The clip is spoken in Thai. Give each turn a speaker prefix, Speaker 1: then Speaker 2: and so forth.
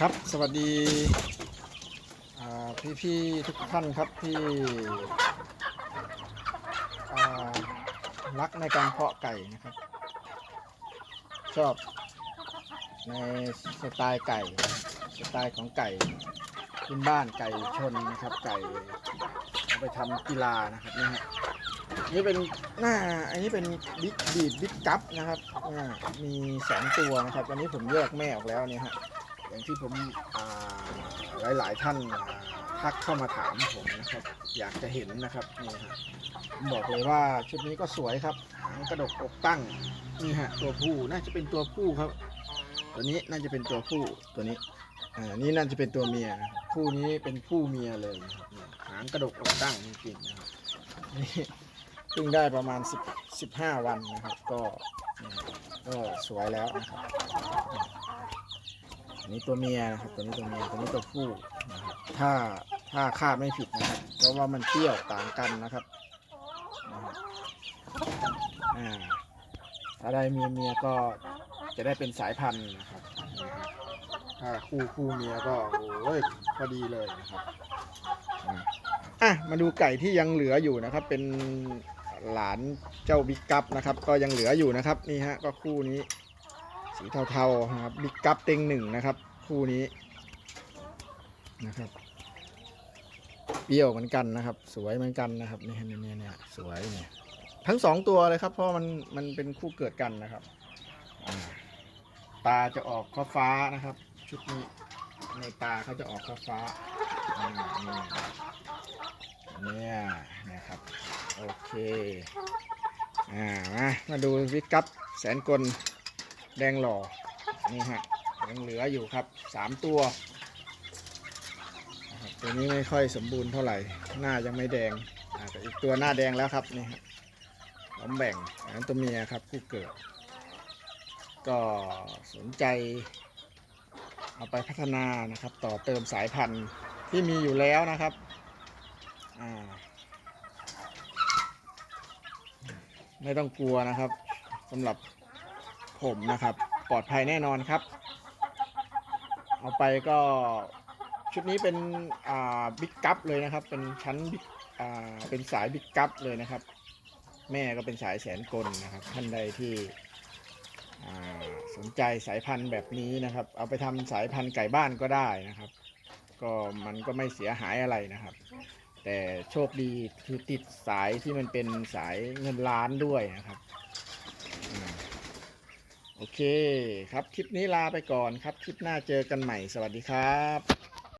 Speaker 1: ครับสวัสดีพี่พี่ทุกท่านครับที่รักในการเพาะไก่นะครับ ชอบในสไตล์ไก่สไตล์ของไก่พื้นบ้านไก่ชนนะครับ ไก่เอาไปทำกีฬานะครับนี่ฮะนี่เป็นหน้าอันนี้เป็นบิ๊กบีดบิ๊กกัปนะครับอ่มีสองตัวนะครับอันนี้ผมแยกแม่ออกแล้วเนี่ยฮะ อย่างที่ผมอ่าหลายๆท่านทักเข้ามาถามผมนะครับ อยากจะเห็นนะครับนี่ฮะบอกเลยว่าชุดนี้ก็สวยครับหางกระดกอกตั้งนี่ฮะตัวผู้น่าจะเป็นตัวผู้ครับ ตัวนี้น่าจะเป็นตัวผู้ตัวนี้อ่านี่น่าจะเป็นตัวเมียนะครับคู่นี้เป็นผู้เมียเลยหางกระดกอกตั้งจริงๆนะครับนี่เพิ่งได้ประมาณ10 15 วันนะครับ ก็ก็สวยแล้วนะครับ อันนี้ตัวเมียนะครับตัวนี้ตัวเมียตัวนี้ตัวผู้นะครับถ้าถ้าคาดไม่ผิดนะครับ เพราะว่ามันเปรี้ยวต่างกันนะครับนะครับอ่าถ้าได้เมียเมียก็จะได้เป็นสายพันธุ์นะครับ ถ้าคู่คู่เมียก็โอ้ยพอดีเลยนะครับอ่าอะมาดูไก่ที่ยังเหลืออยู่นะครับ เป็นหลานเจ้าบิ๊กกัปนะครับ ก็ยังเหลืออยู่นะครับนี่ฮะก็คู่นี้ สีเทาๆนะครับบิ๊กกัปเต็งหนึ่งนะครับ คู่นี้นะครับเปรี้ยวเหมือนกันนะครับ สวยเหมือนกันนะครับนี่เนี่ยเนี่ยสวยเนี่ยทั้งสองตัวเลยครับ เพราะมันมันเป็นคู่เกิดกันนะครับ ตาจะออกฟ้าฟ้าๆนะครับ ชุดนี้ในตาเขาจะออกฟ้าฟ้าๆเนี่ยเนี่ยนะครับโอเคอ่ามามาดูวิกกัปแสนกล แดงหล่อ นี่ฮะยังเหลืออยู่ครับสามตัว ตัวนี้ไม่ค่อยสมบูรณ์เท่าไหร่ หน้ายังไม่แดงแต่อีกตัวหน้าแดงแล้วครับนี่ฮะล้อมแบ่งอันนั้นตัวเมียครับผู้เกิด ก็สนใจเอาไปพัฒนานะครับ ต่อเติมสายพันธุ์ที่มีอยู่แล้วนะครับไม่ต้องกลัวนะครับสำหรับ ผมนะครับ ปลอดภัยแน่นอนครับ เอาไปก็ชุดนี้เป็นบิ๊กกัปเลยนะครับ เป็นชั้นเป็นสายบิ๊กกัปเลยนะครับ แม่ก็เป็นสายแสนกลนะครับ ท่านใดที่สนใจสายพันธุ์แบบนี้นะครับ เอาไปทำสายพันธุ์ไก่บ้านก็ได้นะครับ ก็มันก็ไม่เสียหายอะไรนะครับ แต่โชคดีคือติดสายที่มันเป็นสายเงินล้านด้วยนะครับ โอเคครับ คลิปนี้ลาไปก่อนครับ คลิปหน้าเจอกันใหม่ สวัสดีครับ